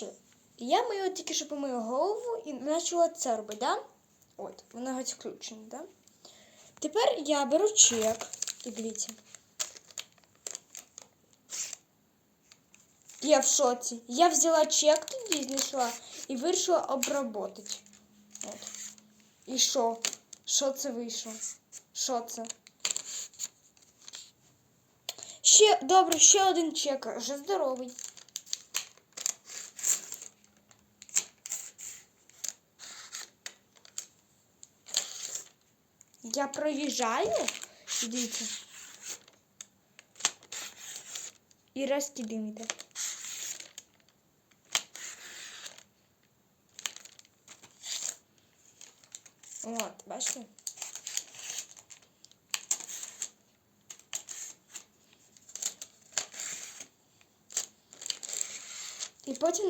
Коротше, я мию тільки що помию голову і почала це робити, да? От, воно геть включено, да? Тепер я беру чек. І дивіться. Я в шоці. Я взяла чек тоді знайшла і вирішила обработати. От. І що? Що це вийшло? Що це? Ще, добре, ще один чек. Вже здоровий. Я проїжджаю. Дивіться. І розкидиміте. От, бачите? І потім